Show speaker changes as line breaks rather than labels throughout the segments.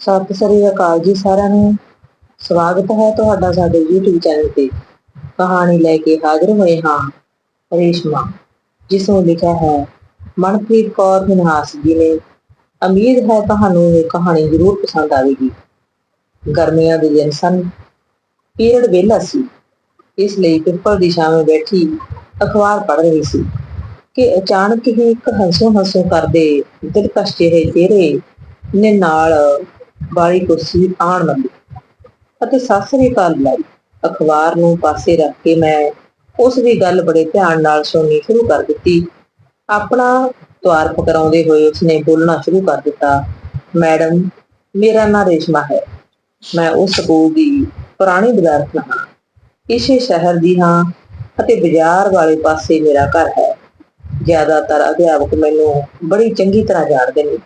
ਸਤਿ ਸ੍ਰੀ ਅਕਾਲ ਜੀ ਸਾਰਿਆਂ ਨੂੰ ਸਵਾਗਤ ਹੈ ਤੁਹਾਡਾ ਸਾਡੇ YouTube ਚੈਨਲ ਤੇ। ਕਹਾਣੀ ਲੈ ਕੇ ਹਾਜ਼ਰ ਹੋਏ ਹਾਂ ਰੇਸ਼ਮਾ, ਜਿਸ ਨੂੰ ਲਿਖਿਆ ਹੈ ਮਨਪ੍ਰੀਤ ਕੌਰ ਮਨਹਾਸ ਜੀ ਨੇ। ਉਮੀਦ ਹੈ ਤੁਹਾਨੂੰ ਇਹ ਕਹਾਣੀ ਜ਼ਰੂਰ ਪਸੰਦ ਆਵੇਗੀ। ਗਰਮੀਆਂ ਦੇ ਦਿਨ ਸਨ ਪੀਰੀਅਡ ਵਿਹਲਾ ਸੀ। ਇਸ ਲਈ ਪਿੱਪਲ ਦੀ ਛਾਂ ਬੈਠੀ ਅਖਬਾਰ ਪੜ੍ਹ ਰਹੀ ਸੀ ਕਿ ਅਚਾਨਕ ਹੀ ਇੱਕ ਹੰਸੋ ਹੰਸੋ ਕਰਦੇ ਦਿਲਕਸ਼ ਜਿਹੇ ਚਿਹਰੇ ਨੇ ਨਾਲ ਵਾਲੀ ਕੁਰਸੀ ਆਣ ਲੱਗੀ। ਅਤੇ ਸਤਿ ਸ੍ਰੀ ਬੁਲਾਈ। ਅਖਬਾਰ ਨੂੰ ਪਾਸੇ ਰੱਖ ਕੇ ਮੈਂ ਉਸ ਦੀ ਗੱਲ ਬੜੇ ਧਿਆਨ ਨਾਲ ਸੁਣਨੀ ਸ਼ੁਰੂ ਕਰ ਦਿੱਤੀ। ਆਪਣਾ ਤਵਾਰ ਪਕੜਾਉਂਦੇ ਹੋਏ ਉਸਨੇ ਬੋਲਣਾ ਸ਼ੁਰੂ ਕਰ ਦਿੱਤਾ, ਮੈਡਮ, ਮੇਰਾ ਨਾਂ ਰੇਸ਼ਮਾ ਹੈ। ਮੈਂ ਉਸ ਸਕੂਲ ਦੀ ਪੁਰਾਣੀ ਵਿਦਿਆਰਥਣ ਹਾਂ। ਇਸੇ ਸ਼ਹਿਰ ਦੀ ਹਾਂ ਅਤੇ ਬਾਜ਼ਾਰ ਵਾਲੇ ਪਾਸੇ ਮੇਰਾ ਘਰ ਹੈ। ਜ਼ਿਆਦਾਤਰ ਅਧਿਆਪਕ ਮੈਨੂੰ ਬੜੀ ਚੰਗੀ ਤਰ੍ਹਾਂ ਜਾਣਦੇ ਨੇ।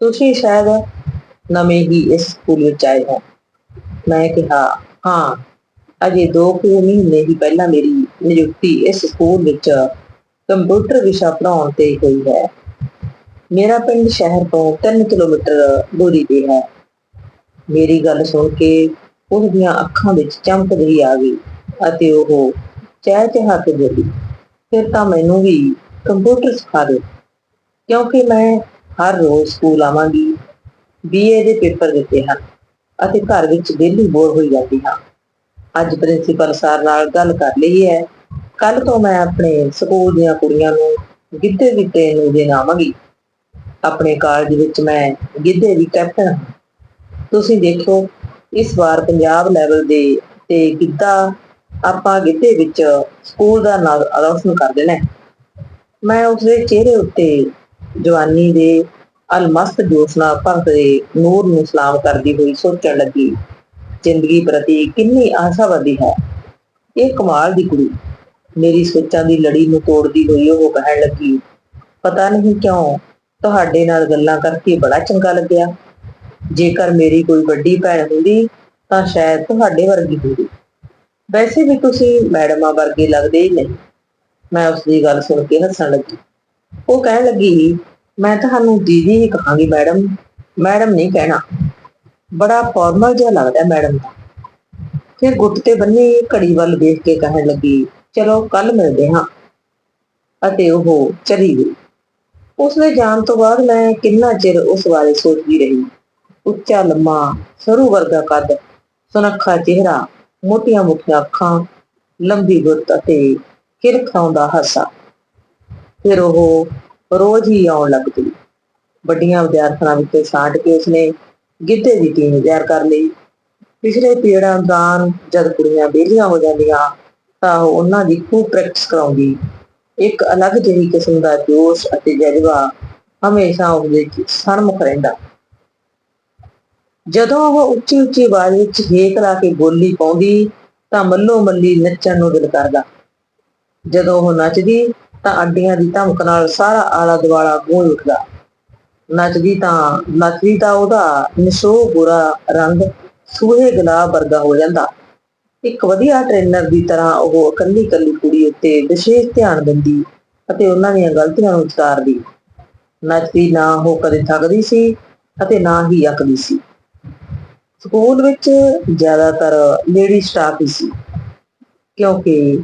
ਤੁਸੀਂ ਸ਼ਾਇਦ ਨਵੇਂ ਹੀ ਇਸ ਸਕੂਲ ਵਿੱਚ ਆਏ ਹੋ। ਮੈਂ ਕਿਹਾ, ਹਾਂ, ਅਜੇ 2 ਕੁ ਮਹੀਨੇ ਹੀ ਪਹਿਲਾਂ ਮੇਰੀ ਨਿਯੁਕਤੀ ਇਸ ਸਕੂਲ ਵਿੱਚ ਕੰਪਿਊਟਰ ਵਿਸ਼ਾ ਪੜ੍ਹਾਉਣ ਤੇ ਹੋਈ ਹੈ। ਮੇਰਾ ਪਿੰਡ ਸ਼ਹਿਰ ਤੋਂ 3 ਕਿਲੋਮੀਟਰ ਦੂਰੀ ਤੇ ਹੈ। ਮੇਰੀ ਗੱਲ ਸੁਣ ਕੇ ਉਸ ਦੀਆਂ ਅੱਖਾਂ ਵਿੱਚ ਚਮਕ ਜਿਹੀ ਆ ਗਈ ਅਤੇ ਉਹ ਚਹਿ ਚਹਾ ਕੇ ਬੋਲੀ, ਫਿਰ ਤਾਂ ਮੈਨੂੰ ਵੀ ਕੰਪਿਊਟਰ ਸਿਖਾ ਦਿਓ, ਕਿਉਂਕਿ ਮੈਂ ਹਰ ਰੋਜ਼ ਸਕੂਲ ਆਵਾਂਗੀ ਬੀਏ ਦੇ ਪੇਪਰ ਦਿੱਤੇ ਹਨ ਅਤੇ ਘਰ ਵਿੱਚ ਵਿਹਲੀ ਬੋਰ ਹੋਈ ਜਾਂਦੀ ਹਾਂ। ਅੱਜ ਪ੍ਰਿੰਸੀਪਲ ਸਰ ਨਾਲ ਗੱਲ ਕਰ ਲਈ ਹੈ ਕੱਲ ਤੋਂ ਮੈਂ ਆਪਣੇ ਸਕੂਲ ਦੀਆਂ ਕੁੜੀਆਂ ਨੂੰ ਗਿੱਧੇ ਦੀ ਟ੍ਰੇਨਿੰਗ ਦੇਣ ਆਵਾਂਗੀ ਆਪਣੇ ਕਾਲਜ ਵਿੱਚ ਮੈਂ ਗਿੱਧੇ ਦੀ ਕੈਪਟਨ ਹਾਂ। ਤੁਸੀਂ ਦੇਖੋ ਇਸ ਵਾਰ ਪੰਜਾਬ ਲੈਵਲ ਦੇ ਤੇ ਗਿੱਧਾ ਆਪਾਂ ਗਿੱਧੇ ਵਿੱਚ ਸਕੂਲ ਦਾ ਨਾਮ ਰੌਸ਼ਨ ਕਰ ਦੇਣਾ ਮੈਂ ਉਸਦੇ ਚਿਹਰੇ ਉੱਤੇ ਜਵਾਨੀ ਦੇ ਅਲਮਸਤ ਜੋਸ਼ ਨਾਲ ਦੇ ਨੂਰ ਨੂੰ ਸਲਾਮ ਕਰਦੀ ਹੋਈ ਸੋਚਣ ਲੱਗੀ, ਜ਼ਿੰਦਗੀ ਪ੍ਰਤੀ ਕਿੰਨੀ ਆਸ਼ਾਵਾਦੀ ਹੈ। ਇਹ ਕਮਾਲ ਦੀ ਕੁੜੀ, ਮੇਰੀ ਸੋਚਾਂ ਦੀ ਲੜੀ ਨੂੰ ਤੋੜਦੀ ਹੋਈ ਉਹ ਕਹਿਣ ਲੱਗੀ, ਪਤਾ ਨਹੀਂ ਕਿਉਂ, ਤੁਹਾਡੇ ਨਾਲ ਗੱਲਾਂ ਕਰਕੇ ਬੜਾ ਚੰਗਾ ਲੱਗਿਆ। ਜੇਕਰ ਮੇਰੀ ਕੋਈ ਵੱਡੀ ਭੈਣ ਹੁੰਦੀ, ਤਾਂ ਸ਼ਾਇਦ ਤੁਹਾਡੇ ਵਰਗੀ ਹੁੰਦੀ। ਵੈਸੇ ਵੀ ਤੁਸੀਂ ਮੈਡਮਾਂ ਵਰਗੇ ਲੱਗਦੇ ਹੀ ਨਹੀਂ। ਮੈਂ ਉਸ ਦੀ ਗੱਲ ਸੁਣ ਕੇ ਹੱਸਣ ਲੱਗੀ। ਉਹ ਕਹਿਣ ਲੱਗੀ ਮੈਂ ਤੁਹਾਨੂੰ ਦੀਦੀ ਹੀ ਕਹਾਂਗੀ, ਮੈਡਮ। ਮੈਡਮ ਨਹੀਂ ਕਹਿਣਾ। ਬੜਾ ਫਾਰਮਲ ਜਿਹਾ ਲੱਗਦਾ ਮੈਡਮ ਦਾ। ਫਿਰ ਗੁੱਟ ਤੇ ਬੰਨੀ ਘੜੀ ਵੱਲ ਦੇਖ ਕੇ ਕਹਿਣ ਲੱਗੀ, ਚਲੋ ਕੱਲ ਮਿਲਦੇ ਹਾਂ। ਅਤੇ ਉਹ ਚਲੀ ਗਈ। ਉਸਦੇ ਜਾਣ ਤੋਂ ਬਾਅਦ ਮੈਂ ਕਿੰਨਾ ਚਿਰ ਉਸ ਬਾਰੇ ਸੋਚਦੀ ਰਹੀ। ਉੱਚਾ, ਲੰਮਾ, ਸਰੂ ਵਰਗਾ ਕੱਦ, ਸੁਨੱਖਾ ਚਿਹਰਾ, ਮੋਟੀਆਂ ਮੋਟੀਆਂ ਅੱਖਾਂ, ਲੰਬੀ ਗੁੱਤ ਅਤੇ ਕਿਰਖਾਉਂਦਾ ਹਾਸਾ। ਫਿਰ ਉਹ ਰੋਜ਼ ਹੀ ਆਉਣ ਲੱਗ ਪਈ। ਵੱਡੀਆਂ ਵਿਦਿਆਰਥਣਾਂ ਵਿੱਚੋਂ ਛਾਂਟ ਕੇ ਉਸਨੇ ਗਿੱਧੇ ਦੀ ਟੀਮ ਤਿਆਰ ਕਰ ਲਈ। ਪਿਛਲੇ ਪੀੜਾਂ ਦੌਰਾਨ ਜਦ ਕੁੜੀਆਂ ਵਿਹਲੀਆਂ ਹੋ ਜਾਂਦੀਆਂ, ਤਾਂ ਉਹ ਉਹਨਾਂ ਦੀ ਖੂਬ ਪ੍ਰੈਕਟਿਸ ਕਰਾਉਂਦੀ। ਇੱਕ ਅਲੱਗ ਜਿਹੀ ਕਿਸਮ ਦਾ ਜੋਸ਼ ਅਤੇ ਜਜ਼ਬਾ ਹਮੇਸ਼ਾ ਉਹਦੇ ਸਨਮੁਖ ਰਹਿੰਦਾ। ਜਦੋਂ ਉਹ ਉੱਚੀ ਉੱਚੀ ਆਵਾਜ਼ ਵਿੱਚ ਹੇਕ ਲਾ ਕੇ ਬੋਲੀ ਪਾਉਂਦੀ, ਤਾਂ ਮੱਲੋ ਮੱਲੀ ਨੱਚਣ ਨੂੰ ਦਿਲ ਕਰਦਾ। ਜਦੋਂ ਉਹ ਨੱਚਦੀ ਤਾਂ ਅੱਡੀਆਂ ਦੀ ਧਮਕ ਨਾਲ ਸਾਰਾ ਆਲਾ ਦੁਆਲਾ ਗੂੰਜ ਉੱਠਦਾ। ਨੱਚਦੀ ਤਾਂ ਨੱਚਦੀ ਤਾਂ ਉਹਦਾ ਨਿਸ਼ੋ ਬੁਰਾ ਰੰਗ ਸੂਹੇ ਗੁਲਾਬ ਵਰਗਾ ਹੋ ਜਾਂਦਾ। ਇੱਕ ਵਧੀਆ ਟ੍ਰੇਨਰ ਦੀ ਤਰ੍ਹਾਂ ਉਹ ਇਕੱਲੀ ਇਕੱਲੀ ਕੁੜੀ ਉੱਤੇ ਵਿਸ਼ੇਸ਼ ਧਿਆਨ ਦਿੰਦੀ ਅਤੇ ਉਹਨਾਂ ਦੀਆਂ ਗਲਤੀਆਂ ਨੂੰ ਉਤਾਰਦੀ ਨੱਚਦੀ ਨਾ ਉਹ ਕਦੇ ਥੱਕਦੀ ਸੀ ਅਤੇ ਨਾ ਹੀ ਅੱਕਦੀ ਸੀ। ਸਕੂਲ ਵਿੱਚ ਜ਼ਿਆਦਾਤਰ ਲੇਡੀ ਸਟਾਫ ਹੀ ਸੀ, ਕਿਉਂਕਿ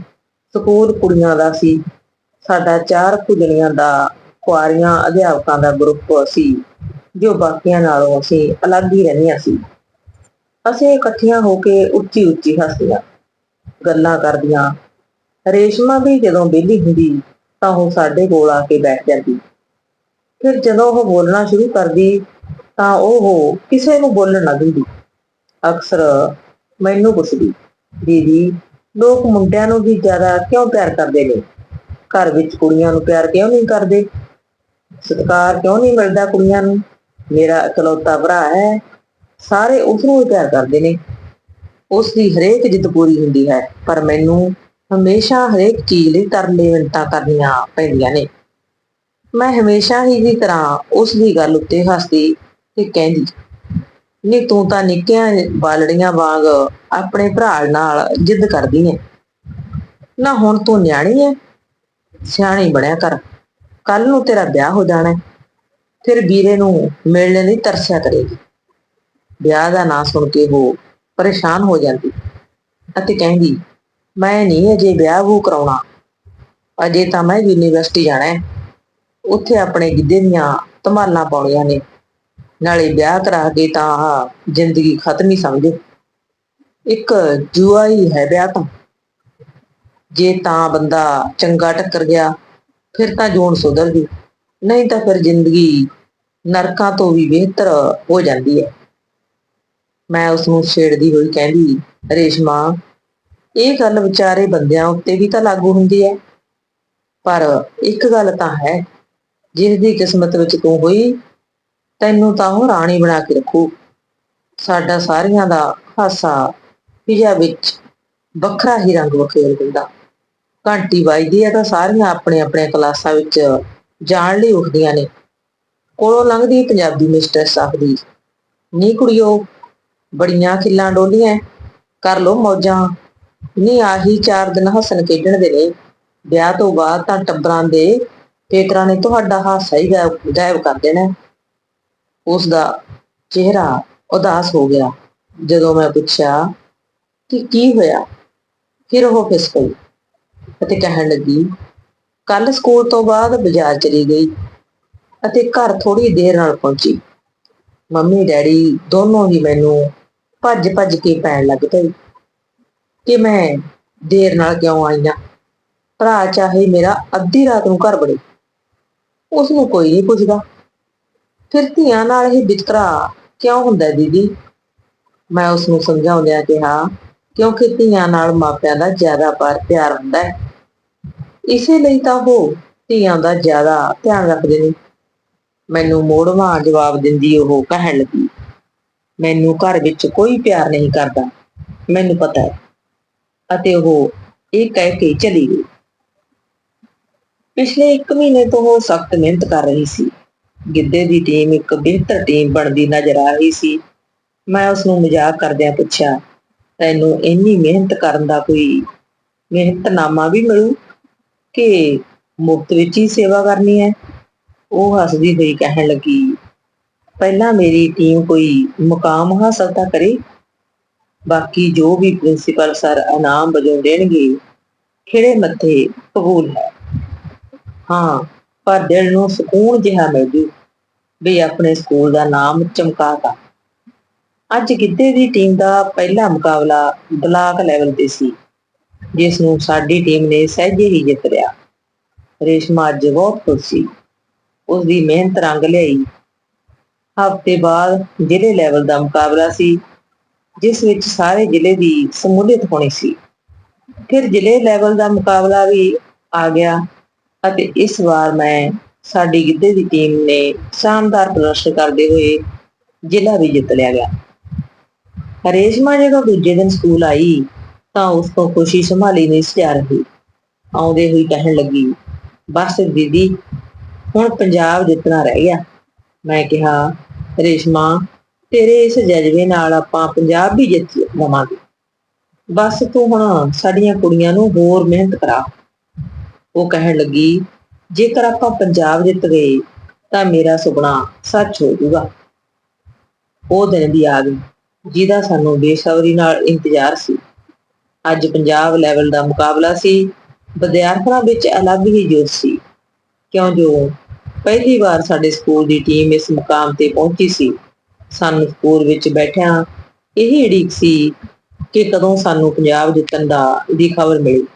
ਸਕੂਲ ਕੁੜੀਆਂ ਦਾ ਸੀ। ਸਾਡਾ ਚਾਰ ਕੁੜੀਆਂ ਦਾ ਕੁਆਰੀਆਂ ਅਧਿਆਪਕਾਂ ਦਾ ਗਰੁੱਪ ਸੀ, ਜੋ ਬਾਕੀਆਂ ਨਾਲੋਂ ਅਸੀਂ ਅਲੱਗ ਹੀ ਰਹਿੰਦੀਆਂ ਸੀ। ਅਸੀਂ ਇਕੱਠੀਆਂ ਹੋ ਕੇ ਉੱਚੀ ਉੱਚੀ ਹੱਸਦੀਆਂ, ਗੱਲਾਂ ਕਰਦੀਆਂ। ਰੇਸ਼ਮਾ ਵੀ ਜਦੋਂ ਵਿਹਲੀ ਹੁੰਦੀ, ਤਾਂ ਉਹ ਸਾਡੇ ਕੋਲ ਆ ਕੇ ਬੈਠ ਜਾਂਦੀ। ਫਿਰ ਜਦੋਂ ਉਹ ਬੋਲਣਾ ਸ਼ੁਰੂ ਕਰਦੀ, ਤਾਂ ਉਹ ਕਿਸੇ ਨੂੰ ਬੋਲਣ ਨਾ ਦਿੰਦੀ। ਅਕਸਰ ਮੈਨੂੰ ਪੁੱਛਦੀ, ਦੀਦੀ, ਲੋਕ ਮੁੰਡਿਆਂ ਨੂੰ ਵੀ ਜ਼ਿਆਦਾ ਕਿਉਂ ਪਿਆਰ ਕਰਦੇ ਨੇ? ਘਰ ਵਿੱਚ ਕੁੜੀਆਂ ਨੂੰ ਪਿਆਰ ਕਿਉਂ ਨਹੀਂ ਕਰਦੇ? ਸਤਿਕਾਰ ਕਿਉਂ ਨਹੀਂ ਮਿਲਦਾ ਕੁੜੀਆਂ ਨੂੰ? ਮੇਰਾ ਇਕਲੌਤਾ ਭਰਾ ਹੈ। ਸਾਰੇ ਉਸ ਨੂੰ ਪਿਆਰ ਕਰਦੇ ਨੇ। ਉਸ ਦੀ ਹਰੇਕ ਜਿੱਦ ਪੂਰੀ ਹੁੰਦੀ ਹੈ, ਪਰ ਮੈਨੂੰ ਹਮੇਸ਼ਾ ਹਰੇਕ ਚੀਜ਼ ਲਈ ਤਰਲੇ ਮਿੰਟਾਂ ਕਰਨੀਆਂ ਪੈਂਦੀਆਂ ਨੇ। ਮੈਂ ਹਮੇਸ਼ਾ ਹੀ ਦੀ ਤਰ੍ਹਾਂ ਉਸ ਦੀ ਗੱਲ ਉੱਤੇ ਹੱਸਦੀ ਤੇ ਕਹਿੰਦੀ ਨਹੀਂ ਤੂੰ ਤਾਂ ਨਿੱਕੀਆਂ ਬਾਲੜੀਆਂ ਵਾਂਗ ਆਪਣੇ ਭਰਾ ਨਾਲ ਜਿੱਦ ਕਰਦੀ ਹੈ। ਨਾ ਹੁਣ ਤੂੰ ਨਿਆਣੀ ਹੈ ਸਿਆਣੀ ਬਣਿਆ ਕਰ। ਕੱਲ ਨੂੰ ਤੇਰਾ ਵਿਆਹ ਹੋ ਜਾਣਾ ਹੈ। ਫਿਰ ਵੀਰੇ ਨੂੰ ਮਿਲਣ ਲਈ ਤਰਸਿਆ ਕਰੇਗੀ। ਵਿਆਹ ਦਾ ਨਾਂ ਸੁਣ ਕੇ ਉਹ ਪਰੇਸ਼ਾਨ ਹੋ ਜਾਂਦੀ। ਅਤੇ ਕਹਿੰਦੀ, ਮੈਂ ਨਹੀਂ ਅਜੇ ਵਿਆਹ ਵੂ ਕਰਾਉਣਾ। ਅਜੇ ਤਾਂ ਮੈਂ ਯੂਨੀਵਰਸਿਟੀ ਜਾਣਾ ਹੈ। ਉੱਥੇ ਆਪਣੇ ਗਿੱਧੇ ਦੀਆਂ ਧਮਾਲਾਂ ਪਾਉਣੀਆਂ ਨੇ। ਨਾਲੇ ਵਿਆਹ ਕਰਾ ਕੇ ਤਾਂ ਆਹ ਜ਼ਿੰਦਗੀ ਖਤਮ ਹੀ ਸਮਝੋ। ਇੱਕ ਜੂਆ ਹੀ ਹੈ ਵਿਆਹ ਤਾਂ। ਜੇ ਤਾਂ ਬੰਦਾ ਚੰਗਾ ਟੱਕਰ ਗਿਆ, ਫਿਰ ਤਾਂ ਜੂਨ ਸੁਧਰ ਗਈ। ਨਹੀਂ ਤਾਂ ਫਿਰ ਜ਼ਿੰਦਗੀ ਨਰਕਾਂ ਤੋਂ ਵੀ ਬਿਹਤਰ ਹੋ ਜਾਂਦੀ ਹੈ। ਮੈਂ ਉਸ ਨੂੰ ਛੇੜਦੀ ਹੋਈ ਕਹਿੰਦੀ, ਰੇਸ਼ਮਾ, ਇਹ ਗੱਲ ਵਿਚਾਰੇ ਬੰਦਿਆਂ ਉੱਤੇ ਵੀ ਤਾਂ ਲਾਗੂ ਹੁੰਦੀ ਹੈ। ਪਰ ਇੱਕ ਗੱਲ ਤਾਂ ਹੈ ਜਿਸ ਦੀ ਕਿਸਮਤ ਵਿੱਚ ਤੂੰ ਹੋਈ, ਤੈਨੂੰ ਤਾਂ ਉਹ ਰਾਣੀ ਬਣਾ ਕੇ ਰੱਖੂ। ਸਾਡਾ ਸਾਰਿਆਂ ਦਾ ਹਾਸਾ ਫਿਜ਼ਾ ਵਿੱਚ ਵੱਖਰਾ ਹੀ ਰੰਗ ਬਖੇਰ ਦਿੰਦਾ। ਘੰਟੀ ਵੱਜਦੀ ਹੈ ਤਾਂ ਸਾਰੀਆਂ ਆਪਣੇ ਆਪਣੇ ਕਲਾਸਾਂ ਵਿੱਚ ਜਾਣ ਲਈ ਉੱਠਦੀਆਂ ਨੇ। ਕੋਲੋਂ ਲੰਘਦੀ ਪੰਜਾਬੀ ਮਿਸਟਰਸ ਆਖਦੀ, ਨੀ ਕੁੜੀਓ, ਬੜੀਆਂ ਖਿੱਲਾਂ ਡੋਲੀਆਂ, ਕਰ ਲੋ ਮੌਜਾਂ। ਨੀ ਆਹੀ ਚਾਰ ਦਿਨ ਹੱਸਣ ਖੇਡਣ ਦੇ ਨੇ। ਵਿਆਹ ਤੋਂ ਬਾਅਦ ਤਾਂ ਟੱਬਰਾਂ ਦੇ ਪੇਤਰਾਂ ਨੇ ਤੁਹਾਡਾ ਹਾਸਾ ਹੀ ਗਾਇਬ ਗਾਇਬ ਕਰ ਦੇਣਾ ਉਸ ਦਾ ਚਿਹਰਾ ਉਦਾਸ ਹੋ ਗਿਆ ਜਦੋਂ ਮੈਂ ਪੁੱਛਿਆ ਕਿ ਕੀ ਹੋਇਆ? ਫਿਰ ਉਹ ਫਿਸ ਪਈ। ਅਤੇ ਕਹਿਣ ਲੱਗੀ ਕੱਲ ਸਕੂਲ ਤੋਂ ਬਾਅਦ ਬਾਜ਼ਾਰ ਚਲੀ ਗਈ ਅਤੇ ਘਰ ਥੋੜੀ ਦੇਰ ਨਾਲ ਪਹੁੰਚੀ। ਮੰਮੀ, ਡੈਡੀ ਦੋਨੋਂ ਹੀ ਮੈਨੂੰ ਭੱਜ ਭੱਜ ਕੇ ਪੈਣ ਲੱਗ ਪਏ ਕਿ ਮੈਂ ਦੇਰ ਨਾਲ ਕਿਉਂ ਆਈ ਆਂ? ਭਰਾ ਚਾਹੇ ਮੇਰਾ ਅੱਧੀ ਰਾਤ ਨੂੰ ਘਰ ਬੜੇ ਉਸ ਨੂੰ ਕੋਈ ਨਹੀਂ ਪੁੱਛਦਾ। ਫਿਰ ਧੀਆਂ ਨਾਲ ਇਹ ਵਿਤਕਰਾ ਕਿਉਂ ਹੁੰਦਾ ਦੀਦੀ? ਮੈਂ ਉਸ ਨੂੰ ਸਮਝਾਉਂਦਿਆਂ ਕਿਹਾ ਕਿਉਂਕਿ ਧੀਆਂ ਨਾਲ ਮਾਪਿਆਂ ਦਾ ਜ਼ਿਆਦਾ ਪਰ ਪਿਆਰ ਹੁੰਦਾ ਹੈ। ਇਸੇ ਲਈ ਤਾਂ ਉਹ ਧੀਆਂ ਦਾ ਜ਼ਿਆਦਾ ਧਿਆਨ ਰੱਖਦੇ ਨੇ। ਮੈਨੂੰ ਮੋੜਵਾਂ ਜਵਾਬ ਦਿੰਦੀ ਉਹ ਕਹਿਣ ਲੱਗੀ, ਮੈਨੂੰ ਘਰ ਵਿੱਚ ਕੋਈ ਪਿਆਰ ਨਹੀਂ ਕਰਦਾ, ਮੈਨੂੰ ਪਤਾ ਹੈ। ਅਤੇ ਉਹ ਇਹ ਕਹਿ ਕੇ ਚਲੀ ਗਈ। ਪਿਛਲੇ 1 ਮਹੀਨੇ ਤੋਂ ਉਹ ਸਖਤ ਮਿਹਨਤ ਕਰ ਰਹੀ ਸੀ। ਗਿੱਧੇ ਦੀ ਟੀਮ ਇੱਕ ਬਿਹਤਰ ਟੀਮ ਬਣਦੀ ਨਜ਼ਰ ਆ ਰਹੀ ਸੀ। ਮੈਂ ਉਸ ਨੂੰ ਮਜ਼ਾਕ ਕਰਦਿਆਂ ਪੁੱਛਿਆ ਤੈਨੂੰ ਇੰਨੀ ਮਿਹਨਤ ਕਰਨ ਦਾ ਕੋਈ ਮਿਹਨਤਨਾਮਾ ਵੀ ਮਿਲੂ ਕਿ ਮੁਫਤ ਵਿੱਚ ਹੀ ਸੇਵਾ ਕਰਨੀ ਹੈ? ਉਹ ਹੱਸਦੀ ਹੋਈ ਕਹਿਣ ਲੱਗੀ, ਪਹਿਲਾਂ ਮੇਰੀ ਟੀਮ ਕੋਈ ਮੁਕਾਮ ਹਾਸਲ ਤਾਂ ਕਰੇ? ਬਾਕੀ ਜੋ ਵੀ ਪ੍ਰਿੰਸੀਪਲ ਸਰ ਇਨਾਮ ਵਜੋਂ ਦੇਣਗੇ ਖਿੜੇ ਮੱਥੇ ਕਬੂਲ ਹੈ। ਹਾਂ, ਪਰ ਦਿਲ ਨੂੰ ਸਕੂਨ ਜਿਹਾ ਮਿਲ ਜੂ ਵੀ ਆਪਣੇ ਸਕੂਲ ਦਾ ਨਾਮ ਚਮਕਾ ਤਾ। ਅੱਜ ਗਿੱਧੇ ਦੀ ਟੀਮ ਦਾ ਪਹਿਲਾ ਮੁਕਾਬਲਾ ਬਲਾਕ ਲੈਵਲ ਤੇ ਸੀ ਜਿਸ ਨੂੰ ਸਾਡੀ ਟੀਮ ਨੇ ਸਹਿਜੇ ਹੀ ਜਿੱਤ ਲਿਆ। ਰੇਸ਼ਮਾ ਅੱਜ ਬਹੁਤ ਖੁਸ਼ ਸੀ। ਉਸ ਦੀ ਮਿਹਨਤ ਰੰਗ ਲਿਆਈ। ਹਫ਼ਤੇ ਬਾਅਦ ਜ਼ਿਲ੍ਹੇ ਲੈਵਲ ਦਾ ਮੁਕਾਬਲਾ ਸੀ, ਜਿਸ ਵਿੱਚ ਸਾਰੇ ਜ਼ਿਲ੍ਹੇ ਦੀ ਸਮੂਲੀਅਤ ਹੋਣੀ ਸੀ। ਫਿਰ ਜ਼ਿਲ੍ਹੇ ਲੈਵਲ ਦਾ ਮੁਕਾਬਲਾ ਵੀ ਆ ਗਿਆ ਅਤੇ ਇਸ ਵਾਰ ਮੈਂ ਸਾਡੀ ਗਿੱਧੇ ਦੀ ਟੀਮ ਨੇ ਸ਼ਾਨਦਾਰ ਪ੍ਰਦਰਸ਼ਨ ਕਰਦੇ ਹੋਏ ਜ਼ਿਲ੍ਹਾ ਵੀ ਜਿੱਤ ਲਿਆ ਗਿਆ। ਰੇਸ਼ਮਾ ਜਦੋਂ ਦੂਜੇ ਦਿਨ ਸਕੂਲ ਆਈ ਤਾਂ ਉਸ ਤੋਂ ਖੁਸ਼ੀ ਸੰਭਾਲੀ ਨਹੀਂ ਸੀ ਜਾ ਰਹੀ ਆਉਂਦੇ ਹੋਈ ਕਹਿਣ ਲੱਗੀ, ਬਸ ਦੀਦੀ, ਹੁਣ ਪੰਜਾਬ ਜਿੱਤਣਾ ਰਹਿ ਗਿਆ। ਮੈਂ ਕਿਹਾ, ਰੇਸ਼ਮਾ, ਤੇਰੇ ਇਸ ਜਜ਼ਬੇ ਨਾਲ ਆਪਾਂ ਪੰਜਾਬ ਵੀ ਜਿੱਤ ਲਵਾਂਗੇ। ਬਸ ਤੂੰ ਹੁਣ ਸਾਡੀਆਂ ਕੁੜੀਆਂ ਨੂੰ ਹੋਰ ਮਿਹਨਤ ਕਰਾ। ਉਹ ਕਹਿਣ ਲੱਗੀ, ਜੇਕਰ ਆਪਾਂ ਪੰਜਾਬ ਜਿੱਤ ਗਏ ਤਾਂ ਮੇਰਾ ਸੁਪਨਾ ਸੱਚ ਹੋ ਜਾਊਗਾ। ਉਹ ਦਿਨ ਵੀ ਆ ਗਈ। ਜਿਹਦਾ ਸਾਨੂੰ ਬੇਸਬਰੀ ਨਾਲ ਇੰਤਜ਼ਾਰ ਸੀ। ਅੱਜ ਪੰਜਾਬ ਲੈਵਲ ਦਾ ਮੁਕਾਬਲਾ ਸੀ। ਵਿਦਿਆਰਥੀਆਂ ਵਿੱਚ ਅਲੱਗ ਹੀ ਜੋਸ਼ ਸੀ। ਕਿਉਂ ਜੋ ਪਹਿਲੀ ਵਾਰ ਸਾਡੇ ਸਕੂਲ ਦੀ ਟੀਮ ਇਸ ਮੁਕਾਮ ਤੇ ਪਹੁੰਚੀ ਸੀ। ਸਾਨੂੰ ਸਕੂਲ ਵਿੱਚ ਬੈਠਿਆਂ ਇਹ ਉਡੀਕ ਸੀ ਕਿ ਕਦੋਂ ਸਾਨੂੰ ਪੰਜਾਬ ਜਿੱਤਣ ਦਾ ਦੀ ਖਬਰ ਮਿਲੀ।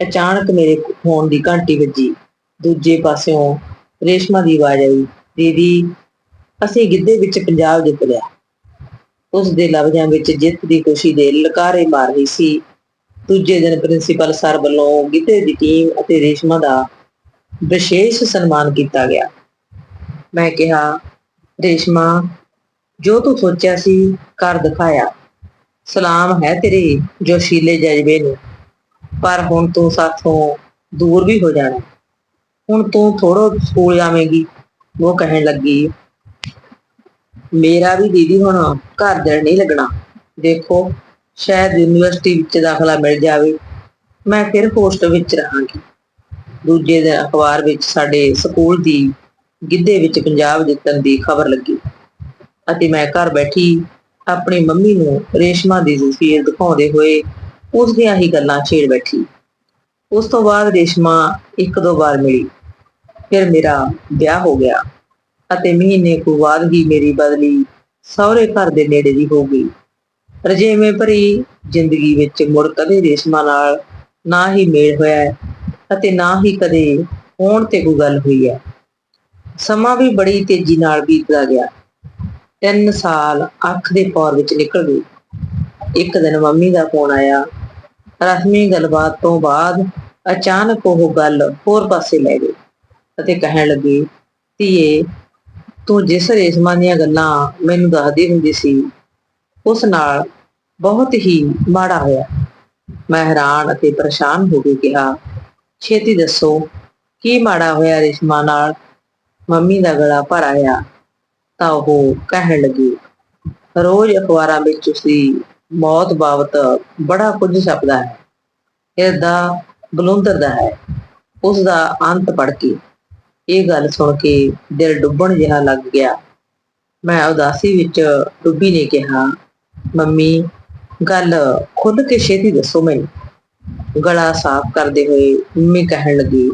ਅਚਾਨਕ ਮੇਰੇ ਫੋਨ ਦੀ ਘੰਟੀ ਵੱਜੀ। ਦੂਜੇ ਪਾਸਿਓਂ ਰੇਸ਼ਮਾ ਦੀ ਆਵਾਜ਼ ਆਈ, ਦੀਦੀ, ਅਸੀਂ ਗਿੱਧੇ ਵਿੱਚ ਪੰਜਾਬ ਜਿੱਤ ਲਿਆ। ਉਸ ਦੇ ਲਫ਼ਜ਼ਾਂ ਵਿੱਚ ਜਿੱਤ ਦੀ ਖੁਸ਼ੀ ਦੇ ਲਕਾਰੇ ਮਾਰ ਰਹੀ ਸੀ। ਦੂਜੇ ਦਿਨ ਪ੍ਰਿੰਸੀਪਲ ਸਰ ਵੱਲੋਂ ਗਿੱਧੇ ਦੀ ਟੀਮ ਅਤੇ ਰੇਸ਼ਮਾ ਦਾ ਵਿਸ਼ੇਸ਼ ਸਨਮਾਨ ਕੀਤਾ ਗਿਆ। ਮੈਂ ਕਿਹਾ, ਰੇਸ਼ਮਾ, ਜੋ ਤੂੰ ਸੋਚਿਆ ਸੀ, ਕਰ ਦਿਖਾਇਆ। ਸਲਾਮ ਹੈ ਤੇਰੇ ਜੋਸ਼ੀਲੇ ਜਜ਼ਬੇ ਨੂੰ। ਪਰ ਹੁਣ ਤੂੰ ਸਾਥੋਂ ਦੂਰ ਵੀ ਹੋ ਜਾਣਾ। ਹੁਣ ਤੂੰ ਥੋੜੋ ਸਕੂਲ ਜਾਵੇਂਗੀ। ਉਹ ਕਹਿਣ ਲੱਗੀ। ਮੇਰਾ ਵੀ ਦੀਦੀ ਹੁਣ ਘਰ ਦਿਨ ਨਹੀਂ ਲੱਗਣਾ। ਦੇਖੋ, ਸ਼ਾਇਦ ਯੂਨੀਵਰਸਿਟੀ ਵਿੱਚ ਦਾਖਲਾ ਮਿਲ ਜਾਵੇ। ਮੈਂ ਫਿਰ ਹੋਸਟਲ ਵਿੱਚ ਰਹਾਂਗੀ। ਦੂਜੇ ਦਿਨ ਅਖਬਾਰ ਵਿੱਚ ਸਾਡੇ ਸਕੂਲ ਦੀ ਗਿੱਧੇ ਵਿੱਚ ਪੰਜਾਬ ਜਿੱਤਣ ਦੀ ਖਬਰ ਲੱਗੀ। ਅਤੇ ਮੈਂ ਘਰ ਬੈਠੀ ਆਪਣੀ ਮੰਮੀ ਨੂੰ ਰੇਸ਼ਮਾ ਦੀ ਤਸਵੀਰ ਦਿਖਾਉਂਦੇ ਹੋਏ ਉਸ ਦੀਆਂ ਹੀ ਗੱਲਾਂ ਛੇੜ ਬੈਠੀ। ਉਸ ਤੋਂ ਬਾਅਦ ਰੇਸ਼ਮਾ ਇੱਕ ਦੋ ਵਾਰ ਮਿਲੀ। ਫਿਰ ਮੇਰਾ ਵਿਆਹ ਹੋ ਗਿਆ। ਅਤੇ ਮਹੀਨੇ ਕੁ ਬਾਅਦ ਹੀ ਮੇਰੀ ਬਦਲੀ ਸਹੁਰੇ ਘਰ ਦੇ ਨੇੜੇ ਦੀ ਹੋ ਗਈ। ਰਜੇਵੇਂ ਭਰੀ ਜ਼ਿੰਦਗੀ ਵਿੱਚ ਮੁੜ ਕਦੇ ਰੇਸ਼ਮਾ ਨਾਲ ਨਾ ਹੀ ਮੇਲ ਹੋਇਆ ਅਤੇ ਨਾ ਹੀ ਕਦੇ ਹੋਣ ਤੇ ਕੋਈ ਗੱਲ ਹੋਈ ਹੈ। ਸਮਾਂ ਵੀ ਬੜੀ ਤੇਜ਼ੀ ਨਾਲ ਬੀਤਦਾ ਗਿਆ। ਤਿੰਨ ਸਾਲ ਅੱਖ ਦੇ ਪੌਰ ਵਿੱਚ ਨਿਕਲ ਗਏ। ਇੱਕ ਦਿਨ ਮੰਮੀ ਦਾ ਫੋਨ ਆਇਆ। ਰਸਮੀ ਗੱਲਬਾਤ ਤੋਂ ਬਾਅਦ ਅਚਾਨਕ ਉਹ ਗੱਲ ਹੋਰ ਪਾਸੇ ਲੈ ਗਈ ਅਤੇ ਕਹਿਣ ਲੱਗੀ, ਧੀਏ ਤੂੰ ਜਿਸ ਰੇਸ਼ਮਾ ਦੀਆਂ ਗੱਲਾਂ ਮੈਨੂੰ ਦੱਸਦੀ ਹੁੰਦੀ ਸੀ, ਉਸ ਨਾਲ ਬਹੁਤ ਹੀ ਮਾੜਾ ਹੋਇਆ। ਮੈਂ ਹੈਰਾਨ ਅਤੇ ਪਰੇਸ਼ਾਨ ਹੋ ਕੇ ਕਿਹਾ, ਛੇਤੀ ਦੱਸੋ, ਕੀ ਮਾੜਾ ਹੋਇਆ ਰੇਸ਼ਮਾ ਨਾਲ? ਮੰਮੀ ਦਾ ਗਲਾ ਭਰ ਆਇਆ, ਤਾਂ ਉਹ ਕਹਿਣ ਲੱਗੀ, ਰੋਜ਼ ਅਖਬਾਰਾਂ ਵਿੱਚ ਉਸਦੀ ਮੌਤ ਬਾਬਤ ਬੜਾ ਕੁਝ ਛਪਦਾ ਹੈ। ਹਿਰਦਾ ਬਲੁੰਦਰਦਾ ਹੈ। ਉਸ ਦਾ ਅੰਤ ਪੜ ਕੇ ਇਹ ਗੱਲ ਸੁਣ ਕੇ ਦਿਲ ਡੁੱਬਣ ਜਿਹਾ ਲੱਗ ਗਿਆ। ਮੈਂ ਉਦਾਸੀ ਵਿੱਚ ਡੁੱਬੀ ਨੇ ਕਿਹਾ, ਮੰਮੀ, ਗੱਲ ਖੁੱਲ ਕੇ ਛੇਤੀ ਦੱਸੋ ਮੈਨੂੰ। ਗਲਾ ਸਾਫ਼ ਕਰਦੇ ਹੋਏ ਮੰਮੀ ਕਹਿਣ ਲੱਗੀ,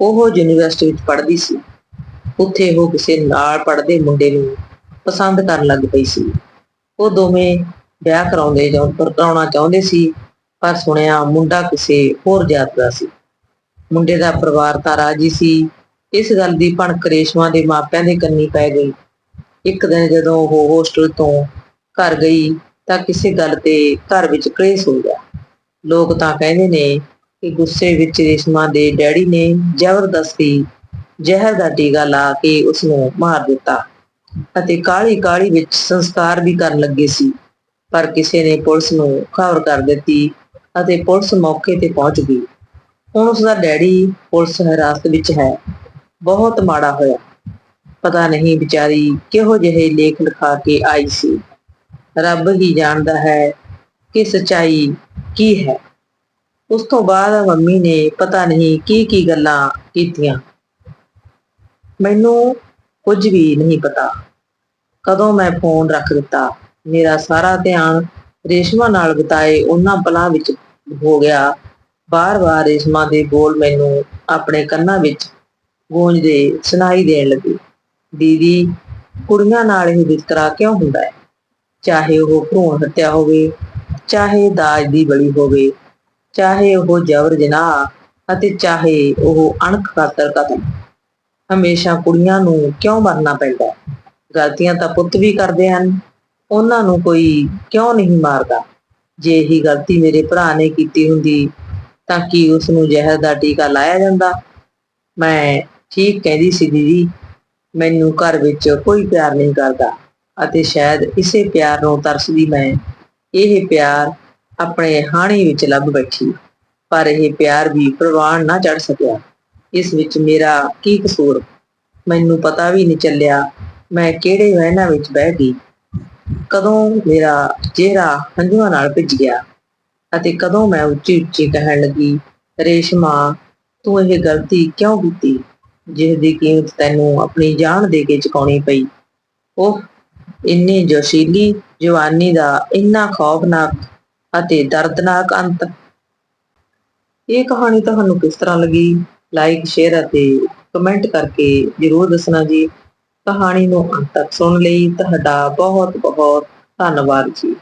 ਉਹ ਯੂਨੀਵਰਸਿਟੀ ਵਿੱਚ ਪੜ੍ਹਦੀ ਸੀ। ਉੱਥੇ ਉਹ ਕਿਸੇ ਨਾਲ ਪੜ੍ਹਦੇ ਮੁੰਡੇ ਨੂੰ ਪਸੰਦ ਕਰਨ ਲੱਗ ਪਈ ਸੀ। ਉਹ ਦੋਵੇਂ ਵਿਆਹ ਕਰਾਉਂਦੇ ਜਾਂ ਕਰਾਉਣਾ ਚਾਹੁੰਦੇ ਸੀ, ਪਰ ਸੁਣਿਆ ਮੁੰਡਾ ਕਿਸੇ ਹੋਰ ਜਾਤ ਦਾ ਸੀ। ਮੁੰਡੇ ਦਾ ਪਰਿਵਾਰ ਤਾਂ ਰਾਜੀ ਸੀ ਇਸ ਗੱਲ ਦੀ ਭਣਕ ਰੇਸ਼ਮਾ ਦੇ ਮਾਪਿਆਂ ਦੇ ਕੰਨੀ ਪੈ ਗਈ। ਇੱਕ ਦਿਨ ਜਦੋਂ ਉਹ ਹੋਸਟਲ ਤੋਂ ਘਰ ਗਈ ਤਾਂ ਕਿਸੇ ਗੱਲ ਤੇ ਘਰ ਵਿੱਚ ਕਲੇਸ਼ ਹੋ ਗਿਆ। ਲੋਕ ਤਾਂ ਕਹਿੰਦੇ ਨੇ ਕਿ ਗੁੱਸੇ ਵਿੱਚ ਰੇਸ਼ਮਾ ਦੇ ਡੈਡੀ ਨੇ ਜ਼ਬਰਦਸਤੀ ਜ਼ਹਿਰ ਦਾ ਟੀਕਾ ਲਾ ਕੇ ਉਸ ਨੂੰ ਮਾਰ ਦਿੱਤਾ ਅਤੇ ਕਾਲੀ ਕਾਲੀ ਵਿੱਚ ਸੰਸਕਾਰ ਵੀ ਕਰਨ ਲੱਗੇ ਸੀ। ਪਰ ਕਿਸੇ ਨੇ ਪੁਲਿਸ ਨੂੰ ਖਬਰ ਕਰ ਦਿੱਤੀ ਅਤੇ ਪੁਲਿਸ ਮੌਕੇ ਤੇ ਪਹੁੰਚ ਗਈ। ਹੁਣ ਉਸ ਦਾ ਡੈਡੀ ਪੁਲਿਸ ਹਿਰਾਸਤ ਵਿੱਚ ਹੈ। ਬਹੁਤ ਮਾੜਾ ਹੋਇਆ। ਪਤਾ ਨਹੀਂ ਵਿਚਾਰੀ ਕਿਹੋ ਜਿਹੇ ਲੇਖ ਲਿਖਾ ਕੇ ਆਈ ਸੀ। ਰੱਬ ਹੀ ਜਾਣਦਾ ਹੈ ਕਿ ਸਚਾਈ ਕੀ ਹੈ। ਉਸ ਤੋਂ ਬਾਅਦ ਮੰਮੀ ਨੇ ਪਤਾ ਨਹੀਂ ਕੀ ਕੀ ਗੱਲਾਂ ਕੀਤੀਆਂ। ਮੈਨੂੰ ਕੁਝ ਵੀ ਨਹੀਂ ਪਤਾ। ਕਦੋਂ ਮੈਂ ਫੋਨ ਰੱਖ ਦਿੱਤਾ। ਮੇਰਾ ਸਾਰਾ ਧਿਆਨ ਰੇਸ਼ਮਾ ਨਾਲ ਬਿਤਾਏ ਉਹਨਾਂ ਪਲਾਂ ਵਿੱਚ ਹੋ ਗਿਆ। ਬਾਰ-ਬਾਰ ਰੇਸ਼ਮਾ ਦੇ ਬੋਲ ਮੈਨੂੰ ਆਪਣੇ ਕੰਨਾਂ ਵਿੱਚ ਗੂੰਜਦੇ ਸੁਣਾਈ ਦੇਣ ਲੱਗੀ। ਦੀਦੀ ਕੁੜੀਆਂ ਨਾਲ ਇਹ ਵਿਤਕਰਾ ਕਿਉਂ ਹੁੰਦਾ ਹੈ? ਚਾਹੇ ਉਹ ਭਰੂਣ ਹੱਤਿਆ ਹੋਵੇ, ਚਾਹੇ ਦਾਜ ਦੀ ਬਲੀ ਹੋਵੇ, ਚਾਹੇ ਉਹ ਜ਼ਬਰ ਜਨਾਹ ਅਤੇ ਚਾਹੇ ਉਹ ਅਣਖ ਖਾਤਰ ਕਤਲ। ਹਮੇਸ਼ਾ ਕੁੜੀਆਂ ਨੂੰ ਕਿਉਂ ਮਰਨਾ ਪੈਂਦਾ ਗਲਤੀਆਂ ਤਾਂ ਪੁੱਤ ਵੀ ਕਰਦੇ ਹਨ। ਉਹਨਾਂ ਨੂੰ ਕੋਈ ਕਿਉਂ ਨਹੀਂ ਮਾਰਦਾ? ਜੇ ਇਹੀ ਗਲਤੀ ਮੇਰੇ ਭਰਾ ਨੇ ਕੀਤੀ ਹੁੰਦੀ, ਤਾਂ ਕੀ ਉਸ ਨੂੰ ਜ਼ਹਿਰ ਦਾ ਟੀਕਾ ਲਾਇਆ ਜਾਂਦਾ? ਮੈਂ ਠੀਕ ਕਹਿੰਦੀ ਸੀ ਦੀਦੀ, ਮੈਨੂੰ ਘਰ ਵਿੱਚ ਕੋਈ ਪਿਆਰ ਨਹੀਂ ਕਰਦਾ ਅਤੇ ਸ਼ਾਇਦ ਇਸੇ ਪਿਆਰ ਨੂੰ ਤਰਸਦੀ ਮੈਂ। ਇਹ ਪਿਆਰ ਆਪਣੇ ਹਾਣੀ ਵਿੱਚ ਲੱਭ ਬੈਠੀ, ਪਰ ਇਹ ਪਿਆਰ ਵੀ ਪ੍ਰਵਾਨ ਨਾ ਚੜ ਸਕਿਆ। ਇਸ ਵਿੱਚ ਮੇਰਾ ਕੀ ਕਸੂਰ? ਮੈਨੂੰ ਪਤਾ ਵੀ ਨਹੀਂ ਚੱਲਿਆ ਮੈਂ ਕਿਹੜੇ ਵਹਿਣਾਂ ਵਿੱਚ ਬਹਿ ਗਈ। ਕਦੋਂ ਮੇਰਾ ਚਿਹਰਾ ਹੰਝੂਆਂ ਨਾਲ ਭਿੱਜ ਗਿਆ ਅਤੇ ਕਦੋਂ ਮੈਂ ਉੱਚੀ ਉੱਚੀ ਕਹਿਣ ਲੱਗੀ, ਰੇਸ਼ਮਾ, ਤੂੰ ਇਹ ਗਲਤੀ ਕਿਉਂ ਕੀਤੀ? ਜਿਸ ਦੀ ਕੀਮਤ ਤੈਨੂੰ ਆਪਣੀ ਜਾਨ ਦੇ ਕੇ ਚੁਕਾਉਣੀ ਪਈ। ਉਹ ਇੰਨੀ ਜੋਸ਼ੀਲੀ, ਜਵਾਨੀ ਦਾ ਇੰਨਾ ਖੌਫਨਾਕ ਅਤੇ ਦਰਦਨਾਕ ਅੰਤ। ਇਹ ਕਹਾਣੀ ਤੁਹਾਨੂੰ ਕਿਸ ਤਰ੍ਹਾਂ ਲੱਗੀ? ਲਾਈਕ ਸ਼ੇਅਰ ਅਤੇ ਕਮੈਂਟ ਕਰਕੇ ਜਰੂਰ ਦੱਸਣਾ ਜੀ। ਕਹਾਣੀ ਨੂੰ ਅੰਤ ਤੱਕ ਸੁਣ ਲਈ। ਤੁਹਾਡਾ ਬਹੁਤ ਬਹੁਤ ਧੰਨਵਾਦ ਜੀ।